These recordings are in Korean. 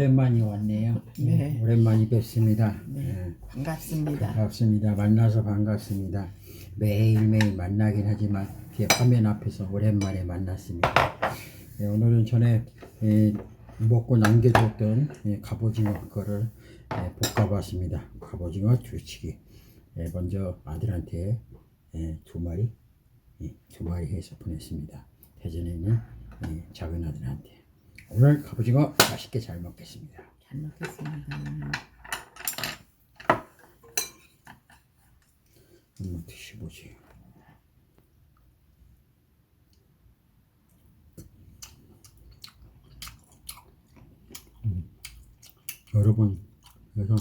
오랜만이 왔네요. 네. 오랜만이 뵙습니다. 네, 네, 반갑습니다. 반갑습니다. 만나서 반갑습니다. 매일 매일 만나긴 하지만 이렇게 화면 앞에서 오랜만에 만났습니다. 네, 오늘은 전에 예, 먹고 남겨줬던 예, 갑오징어 거를 예, 볶아봤습니다. 갑오징어 두치기. 예, 먼저 아들한테 예, 두 마리 예, 두 마리 해서 보냈습니다. 대전에 있는 예, 작은 아들한테. 오늘 갑오징어 맛있게 잘 먹겠습니다. 잘 먹겠습니다. 한번 드셔보세요. 음. 여러분, 그래서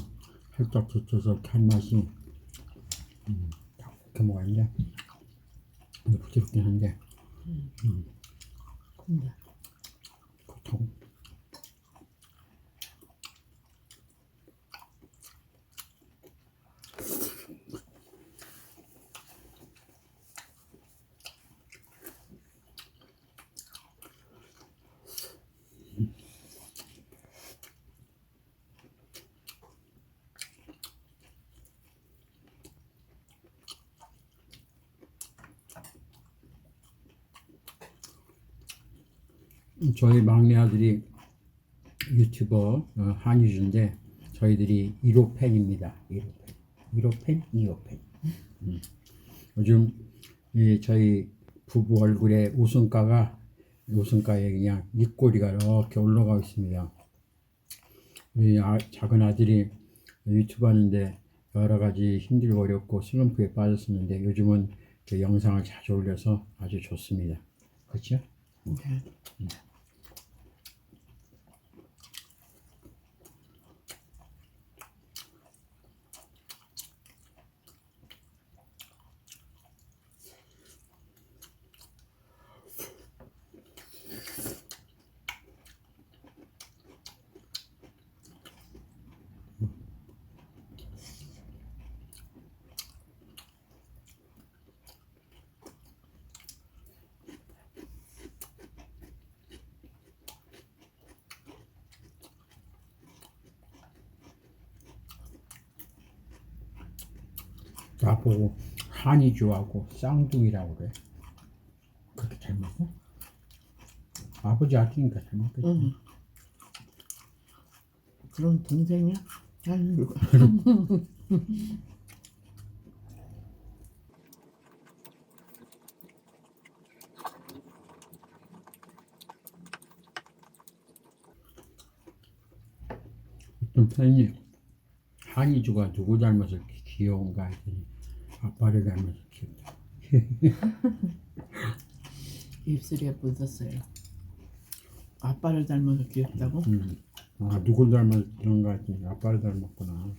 살짝 데쳐서 탄 맛이 음, 이렇게 먹었는데 근데 부드럽긴 한데 근데 저희 막내 아들이 유튜버 어, 한유주인데 저희들이 1호 팬입니다. 1호 팬. 1호 팬, 2호 팬. 음. 요즘 이 저희 부부 얼굴에 웃음가가 웃음가에 그냥 입꼬리가 이렇게 올라가고 있습니다. 우리 아, 작은 아들이 유튜브 하는데 여러 가지 힘들고 어렵고 슬럼프에 빠졌었는데 요즘은 그 영상을 자주 올려서 아주 좋습니다. 그렇죠? 네. 나보고 한이주하고 쌍둥이라고 그래. 그렇게 잘 먹어? 아버지 아끼니까 잘 먹겠지. 응. 그럼 동생이야? 아이고. 어떤 팬이 한이주가 누구 이렇게 귀여운가 했더니 아빠를 닮아서 귀엽다. 입술에 묻었어요. 아빠를 닮아서 귀엽다고? 음. 아 누굴 그런가 했더니 아빠를 닮았구나.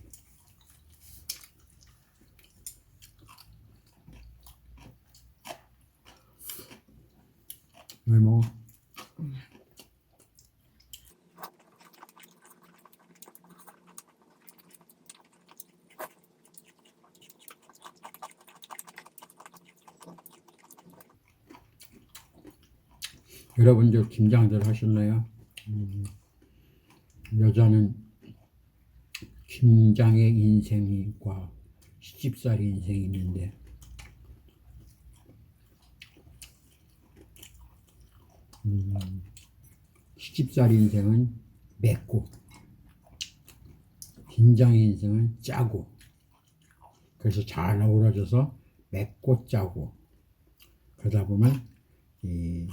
왜 먹어? 여러분들 김장들 하셨나요? 음, 여자는 김장의 인생과 시집살이 인생이 있는데 음, 시집살이 인생은 맵고 김장의 인생은 짜고 그래서 잘 어우러져서 맵고 짜고 그러다 보면 이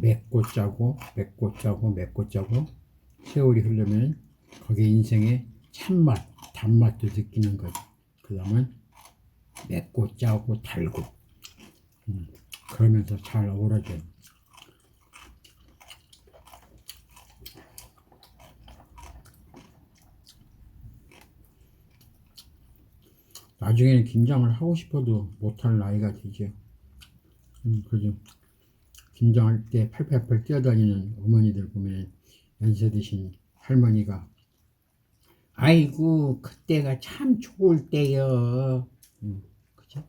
맵고 짜고 맵고 짜고 맵고 짜고 세월이 흐르면 거기에 인생의 참맛 단맛도 느끼는 거죠. 그 다음은 맵고 짜고 달고 음, 그러면서 잘 어우러져요. 나중에는 김장을 하고 싶어도 못할 나이가 되죠. 음, 그죠. 김장할 때 팔팔팔 뛰어다니는 어머니들 보면 연세 드신 할머니가 아이고 그때가 참 좋을 때요. 음, 그죠?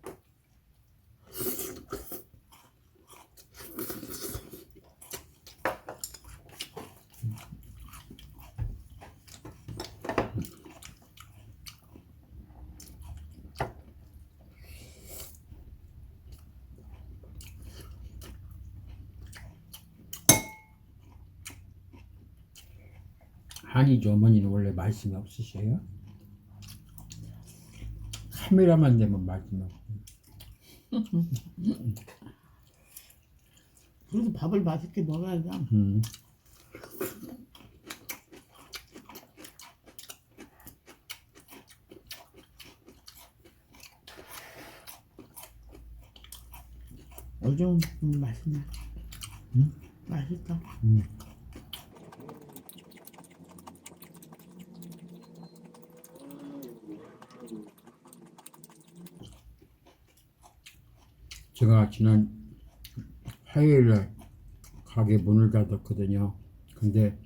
한이주 어머니는 원래 말씀이 없으셔요? 카메라만 되면 말씀이 없어요. 그래도 밥을 맛있게 먹어야죠. 음. 오징어 볶음 맛있네. 맛있다. 제가 지난 화요일에 가게 문을 닫았거든요. 근데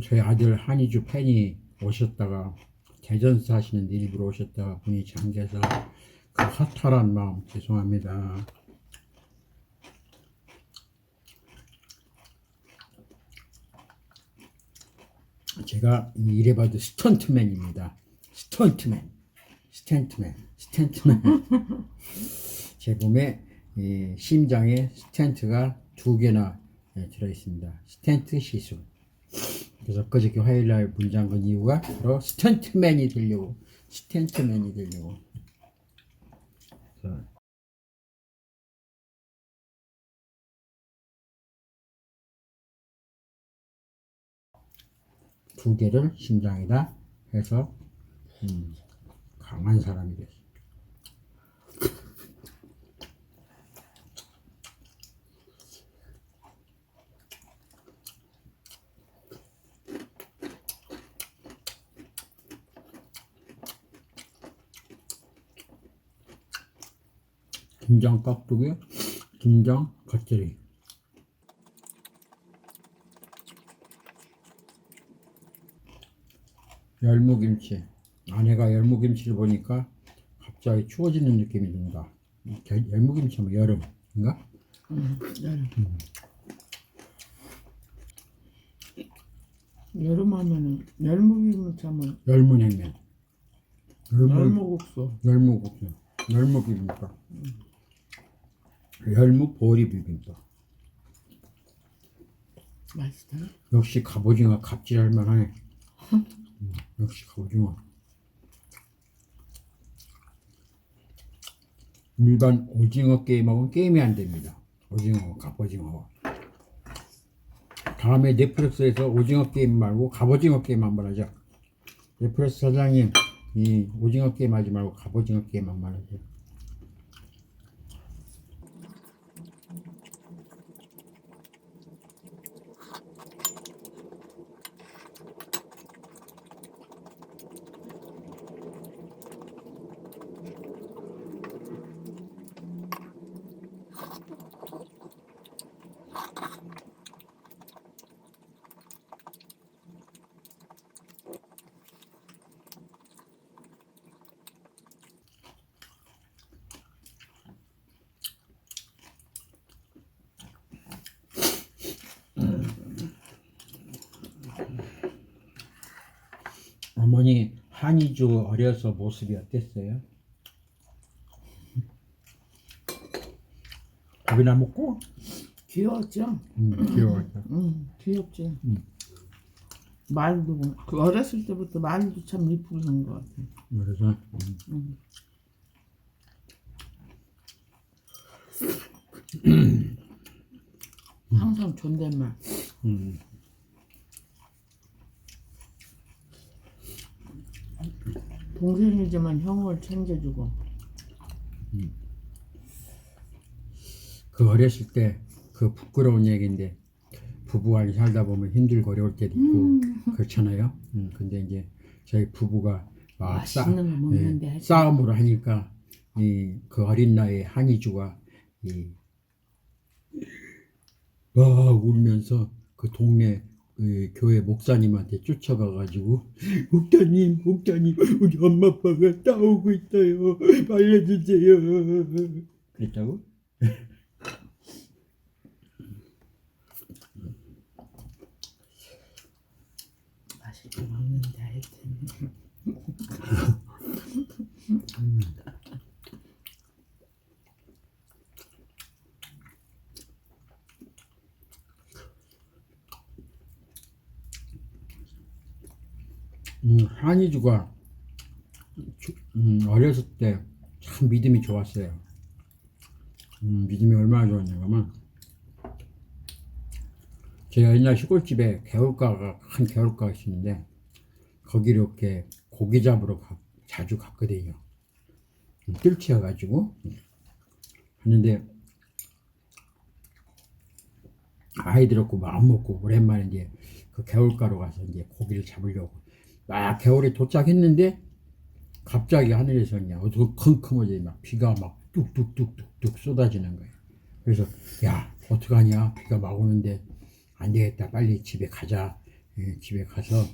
저희 아들 한이주 팬이 오셨다가 대전 사시는데 일부러 오셨다가 문이 잠겨서 그 허탈한 마음 죄송합니다. 제가 이래봐도 스턴트맨입니다. 스턴트맨, 스탠트맨, 스탠트맨. 제 몸에 이 심장에 스텐트가 두 개나 예, 들어 있습니다. 스텐트 시술. 그래서 그저께 화요일 날 문장근 이유가 바로 스텐트맨이 되려고, 스텐트맨이 되려고. 두 개를 심장에다 해서 음, 강한 사람이 됐어요. 김장 깍두기, 김장 겉절이. 열무김치. 아내가 열무김치를 보니까 갑자기 추워지는 느낌이 든다. 겨- 열무김치면 여름인가? 음, 여름. 여름 하면은 열무김을 참은 열무냉면. 열무, 열무국수. 열무국수. 열무 비빔밥. 열무 보리 비빔밥. 맛있다. 역시 갑오징어 갑질할 만하네. 음, 역시 갑오징어. 일반 오징어 게임하고는 게임이 안 됩니다. 오징어, 갑오징어. 다음에 넷플릭스에서 오징어 게임 말고 갑오징어 게임 한번 하자. 넷플릭스 사장님, 이 오징어 게임 하지 말고 갑오징어 게임 한번 하세 어머니 한이주 어려서 모습이 어땠어요? 밥이나 먹고? 귀여웠죠? 음, 귀여웠어. 응, 귀엽지. 말도 그 어렸을 때부터 말도 참 이쁘게 한 것 같아. 그래서 음, 항상 존댓말. 음. 동생이지만 형을 챙겨주고. 그 어렸을 때 그 부끄러운 얘기인데 부부간이 살다 보면 힘들고 어려울 때도 있고 그렇잖아요. 음, 근데 이제 저희 부부가 막 싸, 예. 싸움으로 하니까 이 그 어린 나이에 한이주가 이 막 울면서 그 동네 그 교회 목사님한테 쫓아가가지고 목사님 목사님 우리 엄마 아빠가 싸우고 있어요 알려주세요 그랬다고? 맛있게 먹는데 하여튼. 음, 한이주가 주- 음, 어렸을 때 참 믿음이 좋았어요. 음, 믿음이 얼마나 좋았냐면 제가 옛날 시골집에 개울가가 큰 개울가가 있었는데 거기 이렇게 고기 잡으러 가- 자주 갔거든요. 음, 뜰채여 가지고 하는데 아이들 없고 마음 먹고 오랜만에 이제 그 개울가로 가서 이제 고기를 잡으려고 막 겨울에 도착했는데 갑자기 하늘에서 그냥 어두워 컴컴하게 막 비가 막 뚝뚝뚝뚝뚝 쏟아지는 거예요. 그래서 야 어떡하냐 비가 막 오는데 안 되겠다 빨리 집에 가자. 예, 집에 가서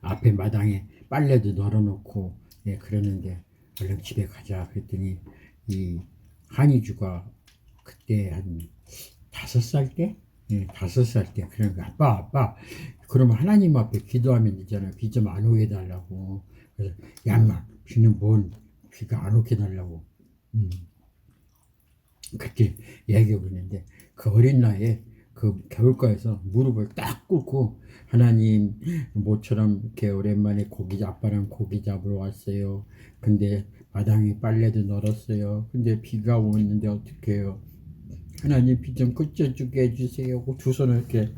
앞에 마당에 빨래도 널어놓고 예, 그러는데 얼른 집에 가자 그랬더니 이 한이주가 그때 한 다섯 살 때? 예, 다섯 살 때. 거, 아빠, 아빠, 그러면 하나님 앞에 기도하면 되잖아요. 비 좀 안 오게 해달라고. 그래서, 양마, 비는 뭔, 비가 안 오게 해달라고. 음. 그때 얘기하고 있는데, 그 어린 나이에 그 겨울가에서 무릎을 딱 꿇고, 하나님, 모처럼 이렇게 오랜만에 고기, 아빠랑 고기 잡으러 왔어요. 근데 마당에 빨래도 널었어요. 근데 비가 오는데 어떡해요. 하나님 비 좀 그쳐주게 해주세요. 그두 손을 이렇게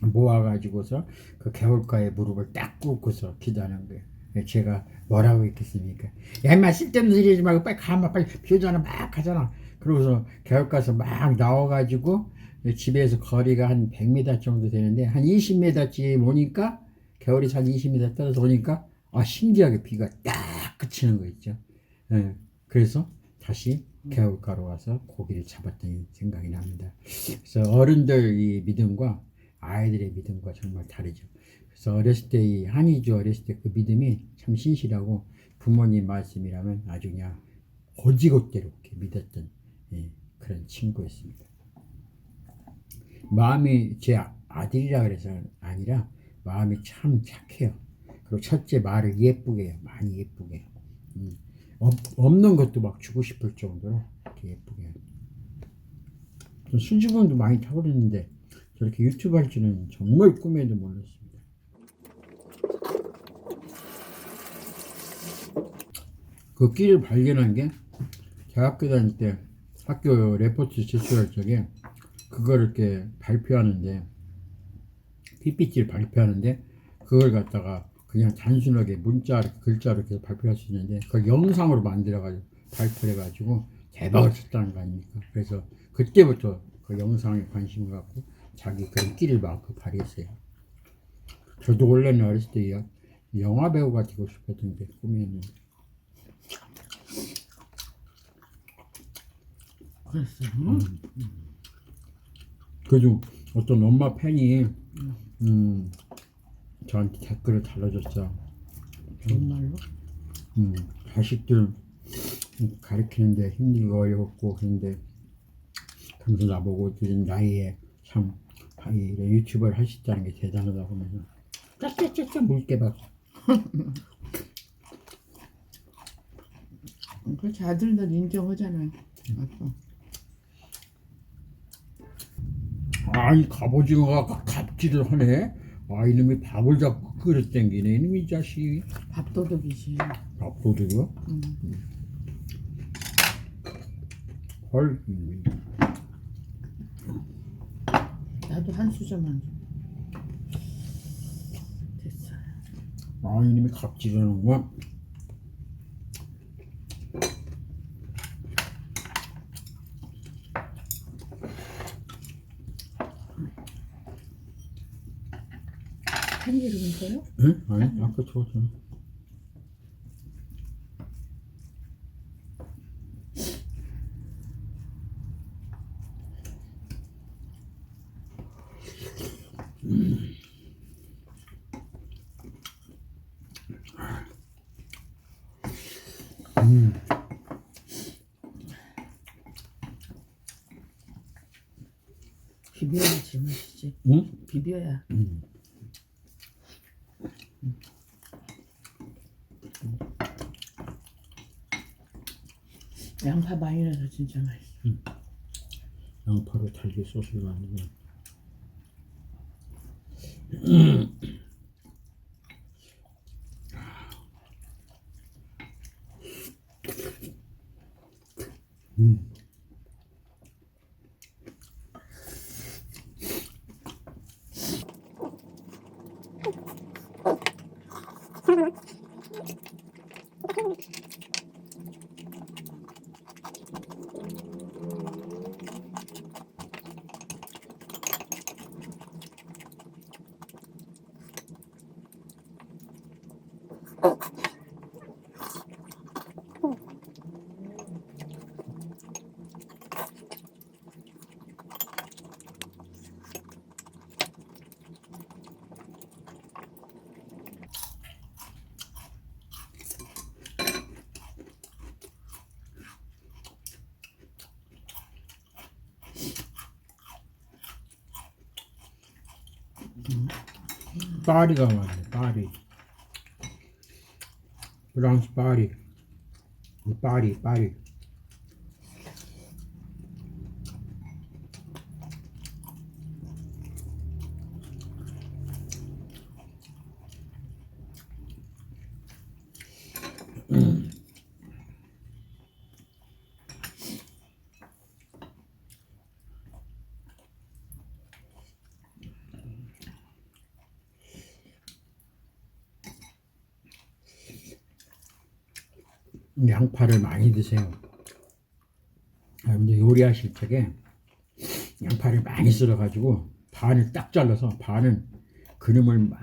모아가지고서 그 개울가에 무릎을 딱 꿇고서 기도하는 거예요. 제가 뭐라고 했겠습니까? 야, 임마 쓸데없는 소리 하지 말고 빨리 가마 빨리 비 오잖아 막 가잖아. 그러고서 개울가에서 막 나와가지고 집에서 거리가 한 100m 정도 되는데 한 20m쯤 오니까 겨울이 한 20m 떨어져 오니까 아 신기하게 비가 딱 그치는 거 있죠. 예, 그래서 다시 개울가로 와서 고기를 잡았던 생각이 납니다. 그래서 어른들 이 믿음과 아이들의 믿음과 정말 다르죠. 그래서 어렸을 때 이 한이주 어렸을 때 그 믿음이 참 신실하고 부모님 말씀이라면 아주 그냥 고지고대로 믿었던 예, 그런 친구였습니다. 마음이 제 아- 아들이라 그래서 아니라 마음이 참 착해요. 그리고 첫째 말을 예쁘게 해요. 많이 예쁘게. 해요. 음. 없, 없는 것도 막 주고 싶을 정도로 이렇게 예쁘게 해요. 전 수줍음도 많이 타고렸는데 저렇게 유튜브 할 줄은 정말 꿈에도 몰랐습니다. 그 끼를 발견한 게 대학교 다닐 때 학교 레포트 제출할 적에 그걸 이렇게 발표하는데 PPT를 발표하는데 그걸 갖다가 그냥 단순하게 문자 글자로 이렇게 발표할 수 있는데 그걸 영상으로 만들어가지고 발표를 해가지고 대박을 쳤다는 거 아닙니까? 그래서 그때부터 그 영상에 관심을 갖고 자기 그런 끼를 막 발휘했어요. 저도 원래는 어렸을 때 여- 영화 배우가 되고 싶었던데 꿈이었는데 그랬어요. 그래도 어떤 엄마 팬이 음, 저한테 댓글을 달아줬어. 정말로? 음, 자식들 가르치는데 힘들고 어렵고 그런데 그러면서 나보고 지금 나이에 참 아, 이 유튜버를 할수 있다는 게 대단하다고 하면서 짜짜짜짜 물게 막 그렇지 아들들 인정하잖아요. 아빠. 아이 갑오징어가 갑질을 하네 아 이놈이 밥을 잡고 그릇 땡기네 이놈이 자식 밥도둑이지. 밥도둑이요? 음. 헐 이놈이. 나도 한 수저만 줘. 됐어. 아 이놈이 갑질하는구만 서요? 응? 아니 아까 줬잖아. 비벼야 제맛이지. 응? 비벼야. 양파 많이 넣어서 진짜 맛있어. 양파로 달걀 소스를 만들면. 파 party ကောင်ပါ party brunch party party party 양파를 많이 드세요. 여러분들 요리하실 적에 양파를 많이 썰어가지고 반을 딱 잘라서 반은 그놈을 막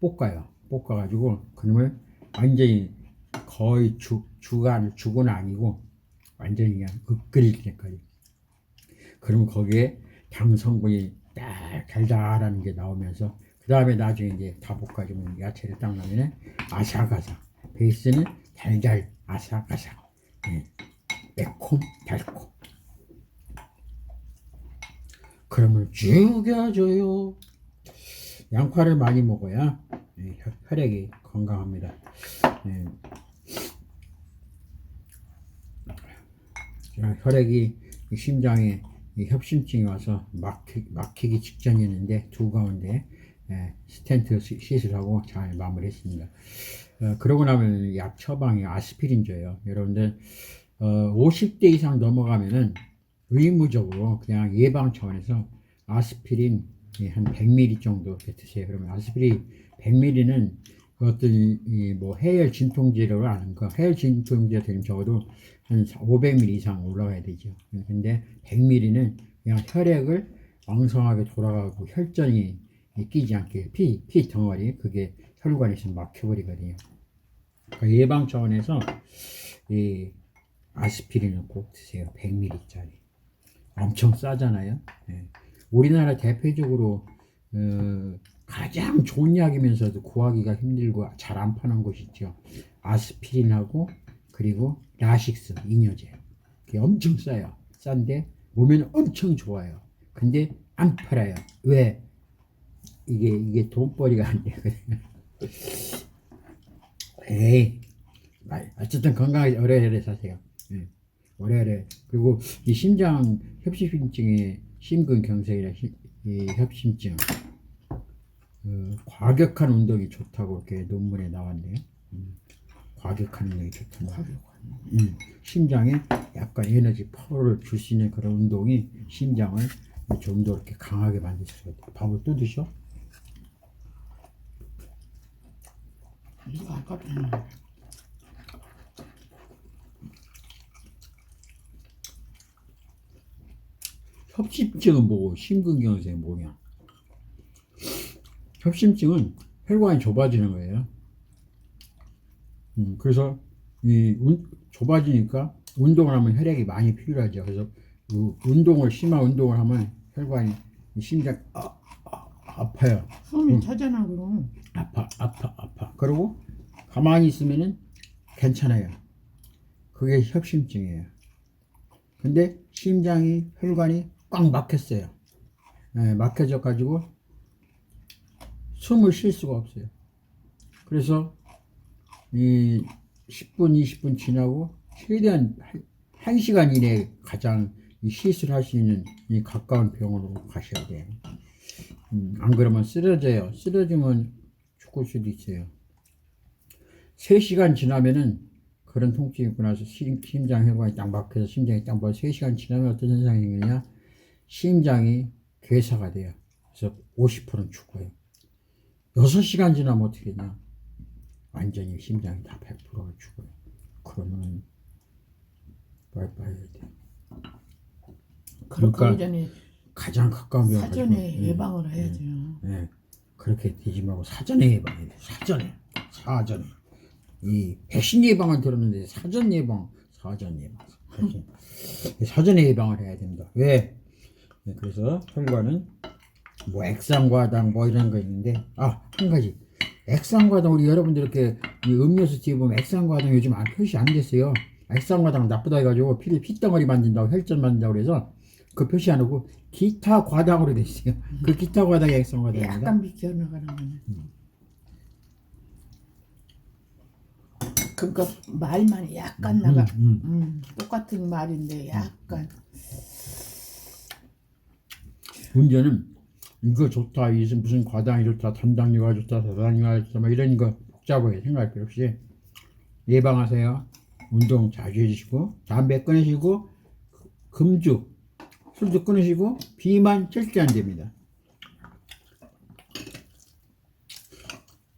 볶아요. 볶아가지고 그놈을 완전히 거의 죽, 죽은, 죽은 아니고 완전히 그냥 끓일 때까지. 그럼 거기에 당 성분이 딱 달달한 게 나오면서 그 다음에 나중에 이제 다 볶아주면 야채를 딱 넣으면 아삭아삭 베이스는 달달 아삭아삭 예. 매콤 달콤 그러면 죽여줘요 양파를 많이 먹어야 예, 혈- 혈액이 건강합니다 예. 자, 혈액이 이 심장에 이 협심증이 와서 막히, 막히기 직전이었는데 두 가운데 시- 시술하고 잘 마무리했습니다. 어, 그러고 나면 약 처방이 아스피린 줘요. 여러분들 어, 50대 이상 넘어가면은 의무적으로 그냥 예방 차원에서 아스피린 예, 한 100ml 정도 드세요. 그러면 아스피린 100ml는 그것들 이뭐 해열 진통제로 아는 거 해열 진통제 되면 적어도 한 500ml 이상 올라가야 되죠. 근데 100ml는 그냥 혈액을 왕성하게 돌아가고 혈전이 끼지 않게 피, 피 덩어리 그게 혈관에서 막혀버리거든요. 그러니까 예방 차원에서 이 아스피린을 꼭 드세요. 100ml짜리. 엄청 싸잖아요. 예. 우리나라 대표적으로 어, 가장 좋은 약이면서도 구하기가 힘들고 잘 안 파는 곳이 있죠. 아스피린하고 그리고 라식스 이뇨제. 그게 엄청 싸요. 싼데 몸에는 엄청 좋아요. 근데 안 팔아요. 왜? 이게 이게 돈벌이가 안 되거든요. 에이, 아, 어쨌든 건강하게 오래오래 사세요. 예, 오래오래. 그리고 이 심장 협심증의 심근경색이나 히- 이 협심증, 어, 과격한 운동이 좋다고 이렇게 논문에 나왔네요. 음, 과격한 운동이 좋다. 음, 심장에 약간 에너지 파워를 줄 수 있는 그런 운동이 심장을 좀 더 이렇게 강하게 만들 수가 있다. 밥을 또 드셔? 이거 아까 음. 협심증은 뭐고 심근경색 뭐냐? 협심증은 혈관이 좁아지는 거예요. 음, 그래서 이 운- 좁아지니까 운동을 하면 혈액이 많이 필요하죠. 그래서 그 운동을 심한 운동을 하면 혈관이 이 심장 아, 아, 아 파요. 숨이 차잖아 그럼. 아파 아파 아파. 그리고 가만히 있으면은 괜찮아요. 그게 협심증이에요. 근데 심장이 혈관이 꽉 막혔어요. 예, 막혀져 가지고 숨을 쉴 수가 없어요. 그래서 이 10분 20분 지나고 최대한 1시간 이내에 가장 이 시술 할 수 있는 이 가까운 병원으로 가셔야 돼요. 음, 안 그러면 쓰러져요. 쓰러지면 죽을 수도 있어요. 3시간 지나면은 그런 통증이 있고 나서 심, 심장 혈관이 딱 막혀서 심장이 딱 막혀 3시간 지나면 어떤 현상이 생기냐 심장이 괴사가 돼요. 그래서 50%는 죽어요. 6시간 지나면 어떻게 되냐 완전히 심장이 다 100%가 죽어요. 그러면 빠이빠이 해야 돼. 그러니까 그러니까 전에 가장 가까운 병원 사전에 예방을 해야죠. 예, 그렇게 되지 말고 사전에 예방해야 돼. 사전에, 사전에. 이 백신 예방은 들었는데 사전 예방, 사전 예방, 사전. 사전에 예방을 해야 된다. 왜? 네, 그래서 혈관은 뭐 액상과당 뭐 이런 거 있는데 아 한 가지 액상과당 우리 여러분들 이렇게 이 음료수 뒤에 보면 액상과당 요즘 안 표시 안 됐어요. 액상과당 나쁘다 해가지고 피를 피덩어리 만든다고 혈전 만든다고 그래서 그 표시 안 하고 기타 과당으로 돼 있어요. 그 기타 과당이 액상 과당입니다. 약간 비켜 나가는 거네. 음. 그러니까 말만 약간 나가. 음, 음, 똑같은 말인데 약간. 문제는 이거 좋다, 이 무슨 과당이 좋다, 단당류가 좋다, 다당류가 좋다, 막 이런 거 복잡하게 생각할 필요 없이 예방하세요. 운동 자주 해주시고 담배 끊으시고 금주 술도 끊으시고 비만 절대 안 됩니다.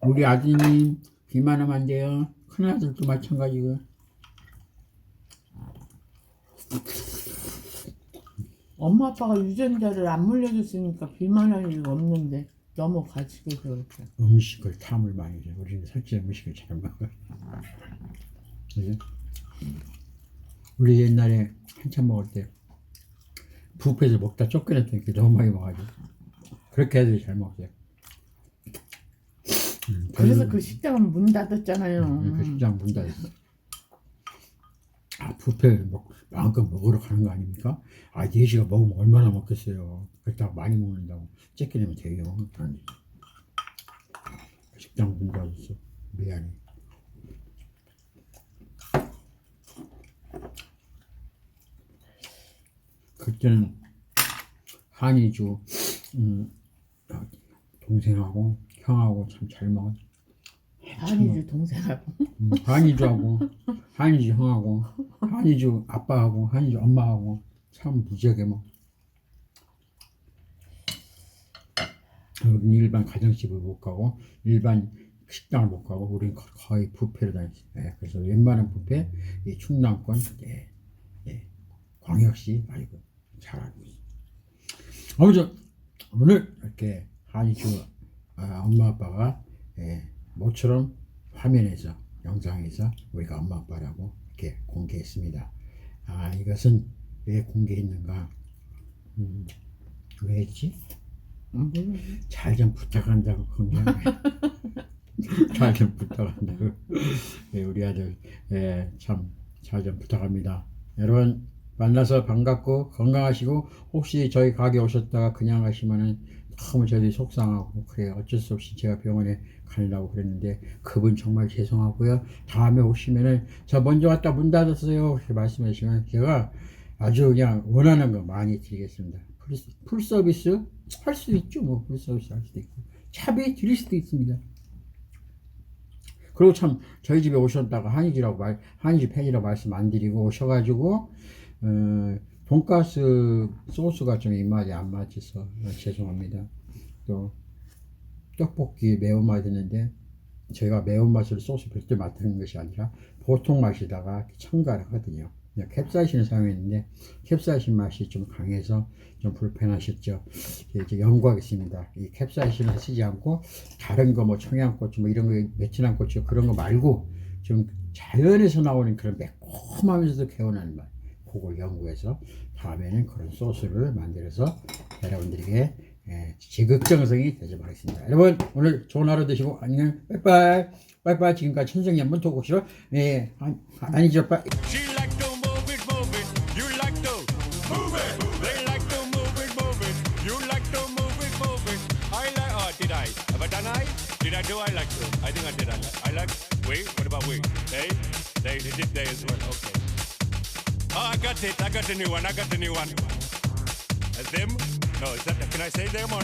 우리 아드님 비만하면 안 돼요. 큰아들도 마찬가지고요. 엄마 아빠가 유전자를 안 물려줬으니까 비만할 일가 없는데 너무 가지고서 그렇게. 음식을 탐을 많이 해요. 우리는 솔직히 음식을 잘 먹어요. 그죠? 우리 옛날에 한참 먹을 때 뷔페에서 먹다 쫓겨냈던 게 너무 많이 먹어가지고 그렇게 애들이 잘 먹어요. 음, 그래서 그 식당은 문 닫았잖아요. 음, 그 식당 문 닫았어. 아, 뷔페 먹, 마음껏 먹으러 가는 거 아닙니까? 아, 4시가 먹으면 얼마나 먹겠어요. 그렇다고 많이 먹는다고. 쫓겨내면 돼요. 아니. 식당 문 닫았어. 미안해. 그때는 한이주, 음, 동생하고 형하고 참 잘 먹었어. 한이주 동생하고. 음, 한이주하고 한이주 형하고 한이주 아빠하고 한이주 엄마하고 참 무지하게 뭐 우리는 일반 가정집을 못 가고 일반 식당을 못 가고 우리는 거- 거의 뷔페를 다녔어요. 예, 그래서 웬만한 뷔페 이 충남권 예, 예, 광역시 아이고 잘 알고 있어요. 아무튼 오늘 이렇게 한이주 아, 엄마 아빠가 예, 모처럼 화면에서 영상에서 우리가 엄마 아빠라고 이렇게 공개했습니다. 아 이것은 왜 공개했는가? 음, 왜 했지? 음, 몰라. 잘좀 부탁한다고 공개. 잘좀 부탁한다고. 예, 우리 아들 예, 참잘 좀 부탁합니다. 여러분 만나서 반갑고 건강하시고 혹시 저희 가게 오셨다가 그냥 가시면은 너무 저희들이 속상하고 그래요. 어쩔 수 없이 제가 병원에 가려고 그랬는데 그분 정말 죄송하고요. 다음에 오시면은 저 먼저 왔다 문 닫았어요. 이렇게 말씀하시면 제가 아주 그냥 원하는 거 많이 드리겠습니다. 풀, 풀 서비스 할 수도 있죠. 뭐 풀 서비스 할 수도 있고 차비 드릴 수도 있습니다. 그리고 참 저희 집에 오셨다가 한이지라고 말 한이지 팬이라고 말씀 안 드리고 오셔가지고 어, 돈가스 소스가 좀 입맛에 안 맞아서 어, 죄송합니다. 또 떡볶이 매운맛 있는데 제가 매운맛을 소스 별도 맡는 것이 아니라 보통 맛에다가 첨가를 하거든요. 캡사이신을 사용했는데 캡사이신 맛이 좀 강해서 좀 불편하셨죠. 이제 연구하겠습니다. 이 캡사이신을 쓰지 않고 다른 거 뭐 청양고추 뭐 이런 거 베트남 고추 그런 거 말고 좀 자연에서 나오는 그런 매콤하면서도 개운한 맛 그걸 연구해서 다음에는 그런 소스를 만들어서 여러분들에게 예, 지극정성이 대접하겠습니다. 여러분 오늘 좋은 하루 되시고 안녕 빠이빠이 빠이빠이 지금까지 천생연분 토크쇼 예 아니, 아니죠 빠이. Oh. Oh, I got it. I got the new one. I got the new one. Them? No, is that? Can I say them or?